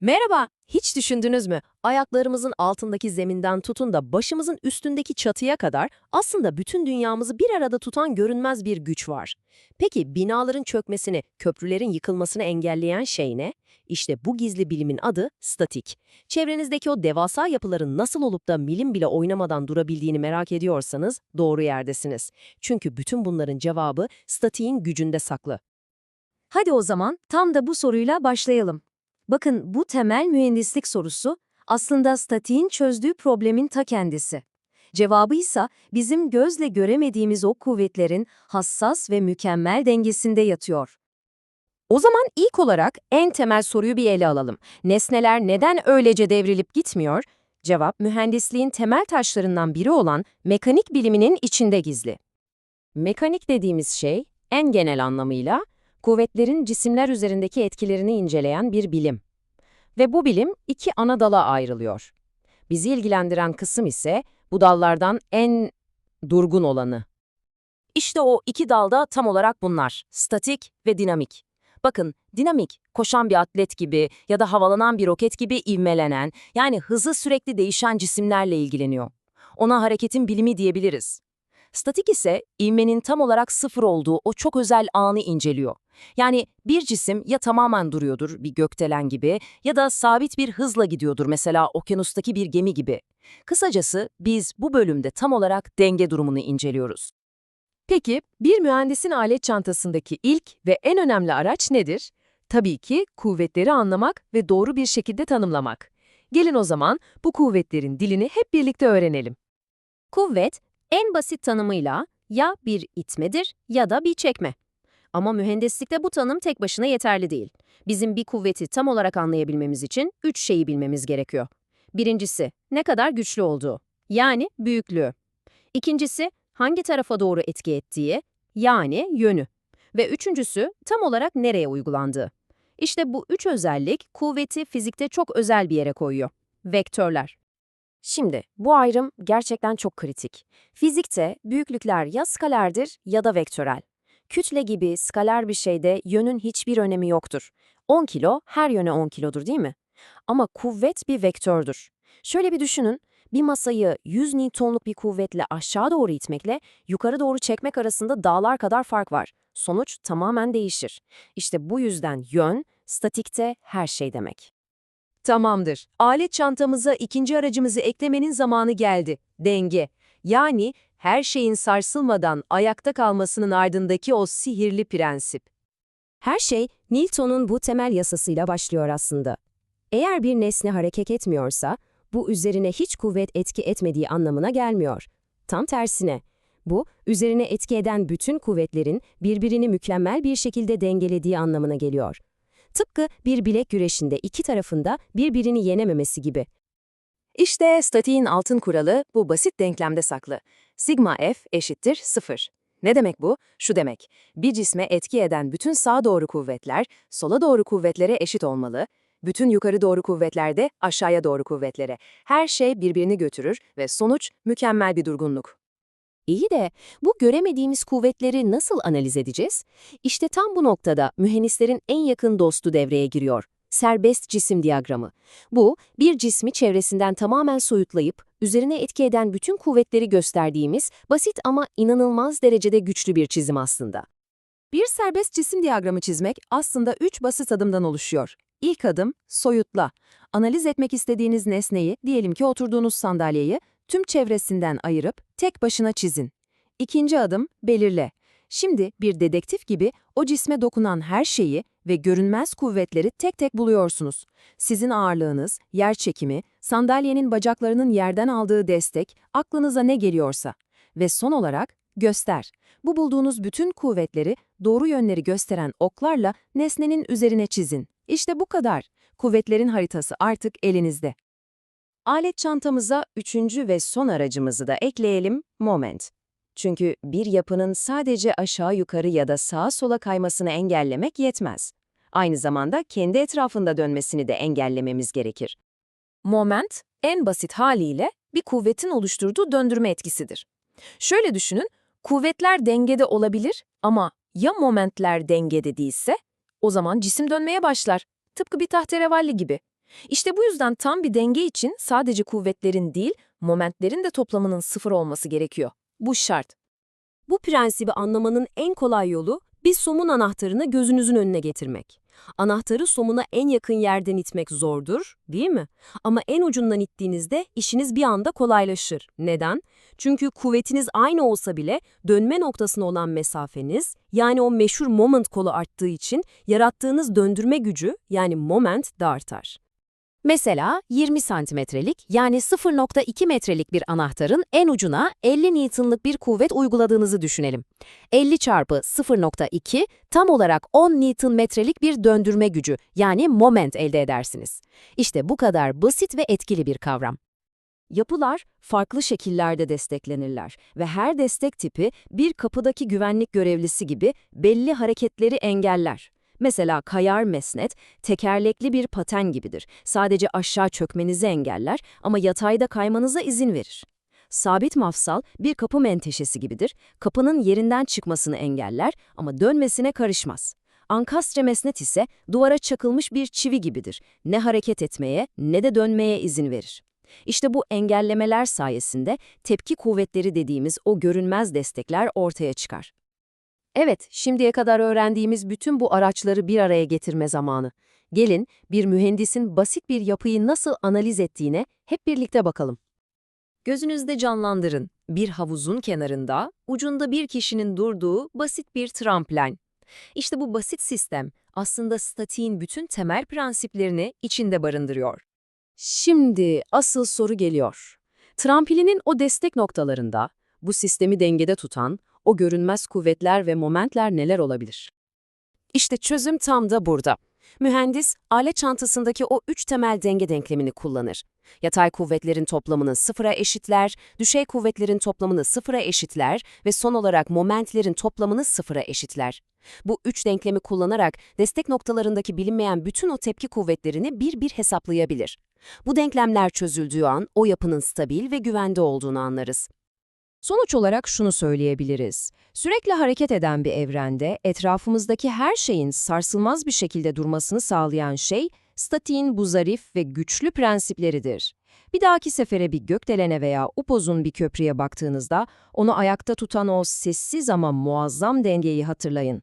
Merhaba, hiç düşündünüz mü? Ayaklarımızın altındaki zeminden tutun da başımızın üstündeki çatıya kadar aslında bütün dünyamızı bir arada tutan görünmez bir güç var. Peki binaların çökmesini, köprülerin yıkılmasını engelleyen şey ne? İşte bu gizli bilimin adı statik. Çevrenizdeki o devasa yapıların nasıl olup da milim bile oynamadan durabildiğini merak ediyorsanız doğru yerdesiniz. Çünkü bütün bunların cevabı statiğin gücünde saklı. Hadi o zaman tam da bu soruyla başlayalım. Bakın bu temel mühendislik sorusu aslında statiğin çözdüğü problemin ta kendisi. Cevabı ise bizim gözle göremediğimiz o kuvvetlerin hassas ve mükemmel dengesinde yatıyor. O zaman ilk olarak en temel soruyu bir ele alalım. Nesneler neden öylece devrilip gitmiyor? Cevap, mühendisliğin temel taşlarından biri olan mekanik biliminin içinde gizli. Mekanik dediğimiz şey, en genel anlamıyla, kuvvetlerin cisimler üzerindeki etkilerini inceleyen bir bilim. Ve bu bilim iki ana dala ayrılıyor. Bizi ilgilendiren kısım ise bu dallardan en durgun olanı. İşte o iki dalda tam olarak bunlar, statik ve dinamik. Bakın, dinamik, koşan bir atlet gibi ya da havalanan bir roket gibi ivmelenen, yani hızı sürekli değişen cisimlerle ilgileniyor. Ona hareketin bilimi diyebiliriz. Statik ise ivmenin tam olarak sıfır olduğu o çok özel anı inceliyor. Yani bir cisim ya tamamen duruyordur bir gökdelen gibi ya da sabit bir hızla gidiyordur mesela okyanustaki bir gemi gibi. Kısacası biz bu bölümde tam olarak denge durumunu inceliyoruz. Peki bir mühendisin alet çantasındaki ilk ve en önemli araç nedir? Tabii ki kuvvetleri anlamak ve doğru bir şekilde tanımlamak. Gelin o zaman bu kuvvetlerin dilini hep birlikte öğrenelim. Kuvvet, en basit tanımıyla ya bir itmedir ya da bir çekme. Ama mühendislikte bu tanım tek başına yeterli değil. Bizim bir kuvveti tam olarak anlayabilmemiz için üç şeyi bilmemiz gerekiyor. Birincisi, ne kadar güçlü olduğu, yani büyüklüğü. İkincisi, hangi tarafa doğru etki ettiği, yani yönü. Ve üçüncüsü, tam olarak nereye uygulandığı. İşte bu üç özellik kuvveti fizikte çok özel bir yere koyuyor. Vektörler. Şimdi bu ayrım gerçekten çok kritik. Fizikte büyüklükler ya skalerdir ya da vektörel. Kütle gibi skaler bir şeyde yönün hiçbir önemi yoktur. 10 kilo her yöne 10 kilodur değil mi? Ama kuvvet bir vektördür. Şöyle bir düşünün, bir masayı 100 Newton'luk bir kuvvetle aşağı doğru itmekle yukarı doğru çekmek arasında dağlar kadar fark var. Sonuç tamamen değişir. İşte bu yüzden yön, statikte her şey demek. Tamamdır. Alet çantamıza ikinci aracımızı eklemenin zamanı geldi. Denge. Yani her şeyin sarsılmadan ayakta kalmasının ardındaki o sihirli prensip. Her şey Newton'un bu temel yasasıyla başlıyor aslında. Eğer bir nesne hareket etmiyorsa, bu üzerine hiç kuvvet etki etmediği anlamına gelmiyor. Tam tersine, bu, üzerine etki eden bütün kuvvetlerin birbirini mükemmel bir şekilde dengelediği anlamına geliyor. Tıpkı bir bilek güreşinde iki tarafında birbirini yenememesi gibi. İşte statiğin altın kuralı bu basit denklemde saklı. Sigma F eşittir 0. Ne demek bu? Şu demek, bir cisme etki eden bütün sağa doğru kuvvetler, sola doğru kuvvetlere eşit olmalı, bütün yukarı doğru kuvvetler de aşağıya doğru kuvvetlere. Her şey birbirini götürür ve sonuç mükemmel bir durgunluk. İyi de bu göremediğimiz kuvvetleri nasıl analiz edeceğiz? İşte tam bu noktada mühendislerin en yakın dostu devreye giriyor. Serbest cisim diyagramı. Bu, bir cismi çevresinden tamamen soyutlayıp, üzerine etki eden bütün kuvvetleri gösterdiğimiz basit ama inanılmaz derecede güçlü bir çizim aslında. Bir serbest cisim diyagramı çizmek aslında üç basit adımdan oluşuyor. İlk adım, soyutla. Analiz etmek istediğiniz nesneyi, diyelim ki oturduğunuz sandalyeyi, tüm çevresinden ayırıp tek başına çizin. İkinci adım, belirle. Şimdi bir dedektif gibi o cisme dokunan her şeyi ve görünmez kuvvetleri tek tek buluyorsunuz. Sizin ağırlığınız, yer çekimi, sandalyenin bacaklarının yerden aldığı destek, aklınıza ne geliyorsa. Ve son olarak, göster. Bu bulduğunuz bütün kuvvetleri doğru yönleri gösteren oklarla nesnenin üzerine çizin. İşte bu kadar. Kuvvetlerin haritası artık elinizde. Alet çantamıza üçüncü ve son aracımızı da ekleyelim, moment. Çünkü bir yapının sadece aşağı yukarı ya da sağa sola kaymasını engellemek yetmez. Aynı zamanda kendi etrafında dönmesini de engellememiz gerekir. Moment, en basit haliyle bir kuvvetin oluşturduğu döndürme etkisidir. Şöyle düşünün, kuvvetler dengede olabilir ama ya momentler dengede değilse, o zaman cisim dönmeye başlar. Tıpkı bir tahterevalli gibi. İşte bu yüzden tam bir denge için sadece kuvvetlerin değil, momentlerin de toplamının sıfır olması gerekiyor. Bu şart. Bu prensibi anlamanın en kolay yolu bir somun anahtarını gözünüzün önüne getirmek. Anahtarı somuna en yakın yerden itmek zordur, değil mi? Ama en ucundan ittiğinizde işiniz bir anda kolaylaşır. Neden? Çünkü kuvvetiniz aynı olsa bile dönme noktasına olan mesafeniz, yani o meşhur moment kolu arttığı için yarattığınız döndürme gücü, yani moment da artar. Mesela 20 santimetrelik yani 0.2 metrelik bir anahtarın en ucuna 50 Newton'lık bir kuvvet uyguladığınızı düşünelim. 50 çarpı 0.2 tam olarak 10 Newton metrelik bir döndürme gücü yani moment elde edersiniz. İşte bu kadar basit ve etkili bir kavram. Yapılar farklı şekillerde desteklenirler ve her destek tipi bir kapıdaki güvenlik görevlisi gibi belli hareketleri engeller. Mesela kayar mesnet, tekerlekli bir paten gibidir. Sadece aşağı çökmenizi engeller ama yatayda kaymanıza izin verir. Sabit mafsal bir kapı menteşesi gibidir. Kapının yerinden çıkmasını engeller ama dönmesine karışmaz. Ankastre mesnet ise duvara çakılmış bir çivi gibidir. Ne hareket etmeye ne de dönmeye izin verir. İşte bu engellemeler sayesinde tepki kuvvetleri dediğimiz o görünmez destekler ortaya çıkar. Evet, şimdiye kadar öğrendiğimiz bütün bu araçları bir araya getirme zamanı. Gelin, bir mühendisin basit bir yapıyı nasıl analiz ettiğine hep birlikte bakalım. Gözünüzde canlandırın. Bir havuzun kenarında, ucunda bir kişinin durduğu basit bir tramplen. İşte bu basit sistem aslında statiğin bütün temel prensiplerini içinde barındırıyor. Şimdi asıl soru geliyor. Tramplinin o destek noktalarında bu sistemi dengede tutan o görünmez kuvvetler ve momentler neler olabilir? İşte çözüm tam da burada. Mühendis, alet çantasındaki o üç temel denge denklemini kullanır. Yatay kuvvetlerin toplamını sıfıra eşitler, düşey kuvvetlerin toplamını sıfıra eşitler ve son olarak momentlerin toplamını sıfıra eşitler. Bu üç denklemi kullanarak destek noktalarındaki bilinmeyen bütün o tepki kuvvetlerini bir bir hesaplayabilir. Bu denklemler çözüldüğü an o yapının stabil ve güvende olduğunu anlarız. Sonuç olarak şunu söyleyebiliriz. Sürekli hareket eden bir evrende etrafımızdaki her şeyin sarsılmaz bir şekilde durmasını sağlayan şey, statiğin bu zarif ve güçlü prensipleridir. Bir dahaki sefere bir gökdelene veya upuzun bir köprüye baktığınızda onu ayakta tutan o sessiz ama muazzam dengeyi hatırlayın.